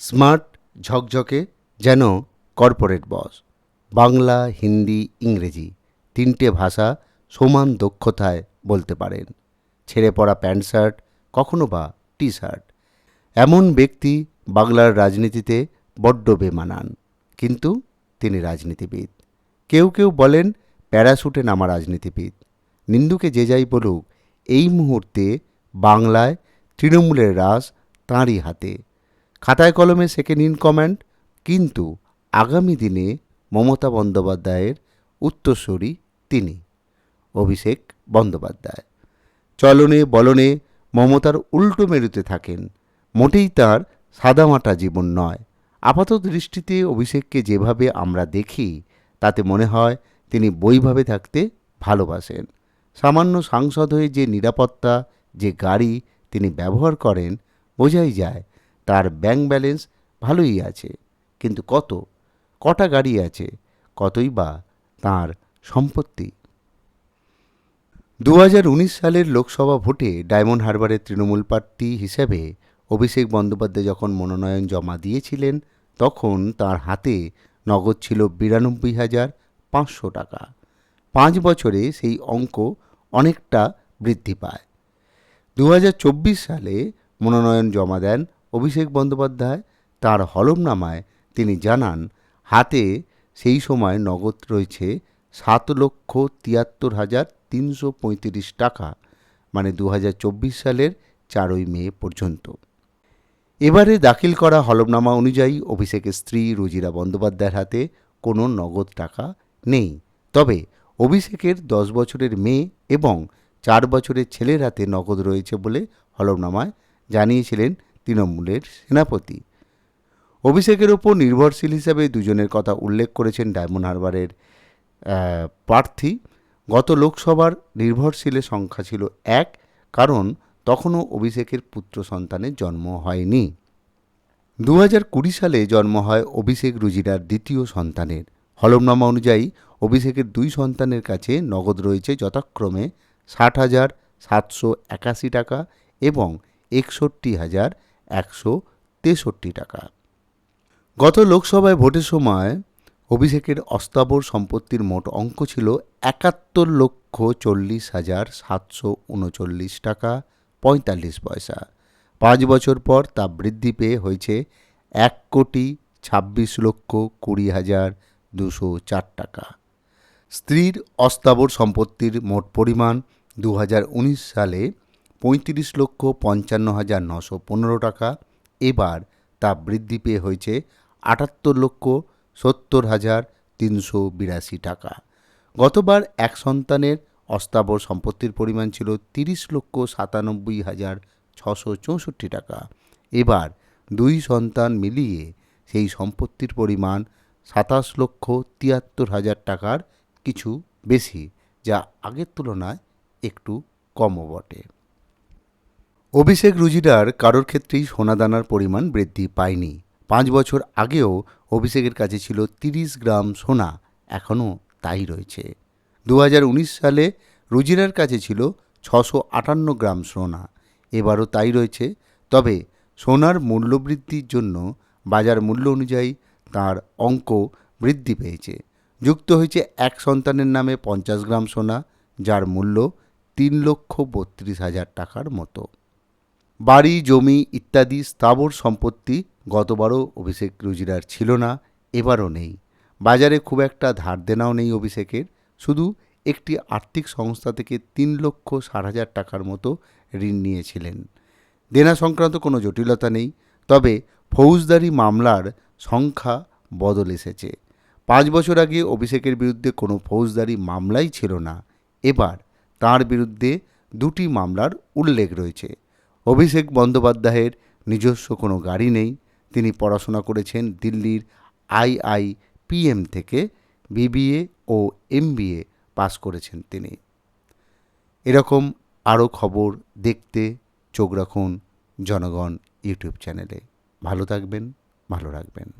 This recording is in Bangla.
স্মার্ট, ঝকঝকে, যেন কর্পোরেট বস। বাংলা, হিন্দি, ইংরেজি তিনটে ভাষা সমান দক্ষতায় বলতে পারেন। ছেড়ে পড়া প্যান্ট শার্ট, কখনো বা টি শার্ট এমন ব্যক্তি বাংলার রাজনীতিতে বড্ড বেমানান। কিন্তু তিনি রাজনীতিবিদ। কেউ কেউ বলেন প্যারাশুটে নামা রাজনীতিবিদ। নিন্দুকে যে যাই বলুক, এই মুহূর্তে বাংলায় তৃণমূলের রাস তাঁরই হাতে। খাতায় কলমে সেকেন্ড ইন কমান্ড কিন্তু আগামী দিনে মমতা বন্দ্যোপাধ্যায়ের উত্তরসূরি তিনি, অভিষেক বন্দ্যোপাধ্যায়। চলনে বলনে মমতার উল্টো মেরুতে থাকেন, মোটেই তার সাদামাটা জীবন নয়। আপাত দৃষ্টিতে অভিষেককে যেভাবে আমরা দেখি, তাতে মনে হয় তিনি বইভাবে থাকতে ভালোবাসেন। সামান্য সাংসদ হয়ে যে নিরাপত্তা, যে গাড়ি তিনি ব্যবহার করেন, বোঝাই যায় তার ব্যাংক ব্যালেন্স ভালোই আছে। কিন্তু কত? কটা গাড়ি আছে? কতই বা তার সম্পত্তি? দু হাজার উনিশ সালের লোকসভা ভোটে ডায়মন্ড হারবারের তৃণমূল প্রার্থী হিসেবে অভিষেক বন্দ্যোপাধ্যায় যখন মনোনয়ন জমা দিয়েছিলেন, তখন তার হাতে নগদ ছিল বিরানব্বই হাজার পাঁচশো টাকা। পাঁচ বছরে সেই অঙ্ক অনেকটা বৃদ্ধি পায়। দু হাজার চব্বিশ সালে মনোনয়ন জমা দেন অভিষেক বন্দ্যোপাধ্যায় তার হলফনামায় তিনি জানান, হাতে সেই সময় নগদ রয়েছে সাত লক্ষ তিয়াত্তর হাজার তিনশো পঁয়ত্রিশ টাকা মানে দু হাজার চব্বিশ সালের চারই মে পর্যন্ত। এবারে দাখিল করা হলফনামা অনুযায়ী অভিষেকের স্ত্রী রুজিরা বন্দ্যোপাধ্যায়ের হাতে কোনো নগদ টাকা নেই। তবে অভিষেকের দশ বছরের মেয়ে এবং চার বছরের ছেলের হাতে নগদ রয়েছে বলে হলফনামায় জানিয়েছিলেন তৃণমূলের সেনাপতি। অভিষেকের ওপর নির্ভরশীল হিসাবে দুজনের কথা উল্লেখ করেছেন ডায়মন্ড হারবারের প্রার্থী। গত লোকসভার নির্ভরশীলের সংখ্যা ছিল এক, কারণ তখনও অভিষেকের পুত্র সন্তানের জন্ম হয়নি। দু হাজার কুড়ি সালে জন্ম হয় অভিষেক রুজিরার দ্বিতীয় সন্তানের। হলমনামা অনুযায়ী অভিষেকের দুই সন্তানের কাছে নগদ রয়েছে যথাক্রমে ষাট হাজার সাতশো একাশি টাকা এবং একষট্টি হাজার একশো তেষট্টি টাকা। গত লোকসভায় ভোটের সময় অভিষেকের অস্তাবর সম্পত্তির মোট অঙ্ক ছিল একাত্তর লক্ষ চল্লিশ হাজার সাতশো উনচল্লিশ টাকা পঁয়তাল্লিশ পয়সা। পাঁচ বছর পর তা বৃদ্ধি পেয়ে হয়েছে এক কোটি ছাব্বিশ লক্ষ কুড়ি হাজার দুশো চার টাকা। স্ত্রীর অস্তাবর সম্পত্তির মোট পরিমাণ দু হাজার উনিশ সালে পঁয়ত্রিশ লক্ষ পঞ্চান্ন হাজার নশো পনেরো টাকা। এবার তা বৃদ্ধি পেয়ে হয়েছে আটাত্তর লক্ষ সত্তর হাজার তিনশো বিরাশি টাকা। গতবার এক সন্তানের অস্তাবর সম্পত্তির পরিমাণ ছিল তিরিশ লক্ষ সাতানব্বই হাজার ছশো চৌষট্টি টাকা। এবার দুই সন্তান মিলিয়ে সেই সম্পত্তির পরিমাণ সাতাশ লক্ষ তিয়াত্তর হাজার টাকার কিছু বেশি, যা আগের তুলনায় একটু কমও বটে। অভিষেক রুজিরার কারোর ক্ষেত্রেই সোনাদানার পরিমাণ বৃদ্ধি পায়নি। পাঁচ বছর আগেও অভিষেকের কাছে ছিল তিরিশ গ্রাম সোনা, এখনও তাই রয়েছে। দু হাজার উনিশ সালে রুজিরার কাছে ছিল ছশো আটান্ন গ্রাম সোনা, এবারও তাই রয়েছে। তবে সোনার মূল্যবৃদ্ধির জন্য বাজার মূল্য অনুযায়ী তার অঙ্ক বৃদ্ধি পেয়েছে। যুক্ত হয়েছে এক সন্তানের নামে পঞ্চাশ গ্রাম সোনা, যার মূল্য তিন লক্ষ বত্রিশ হাজার টাকার মতো। বাড়ি, জমি ইত্যাদি স্থাবর সম্পত্তি গতবারও অভিষেক রুজিরার ছিল না, এবারও নেই। বাজারে খুব একটা ধার দেনাও নেই অভিষেকের। শুধু একটি আর্থিক সংস্থা থেকে তিন লক্ষ ষাট হাজার টাকার মতো ঋণ নিয়েছিলেন। দেনা সংক্রান্ত কোনো জটিলতা নেই, তবে ফৌজদারি মামলার সংখ্যা বদল এসেছে। পাঁচ বছর আগে অভিষেকের বিরুদ্ধে কোনো ফৌজদারি মামলাই ছিল না। এবার তার বিরুদ্ধে দুটি মামলার উল্লেখ রয়েছে। অভিষেক বন্দ্যোপাধ্যায়ের নিজস্ব কোনো গাড়ি নেই। তিনি পড়াশোনা করেছেন দিল্লির আইআইপিএম থেকে, বিবিএ ও এমবিএ পাস করেছেন তিনি। এরকম আরও খবর দেখতে চোখ রাখুন জনগণ ইউটিউব চ্যানেলে। ভালো থাকবেন, ভালো রাখবেন।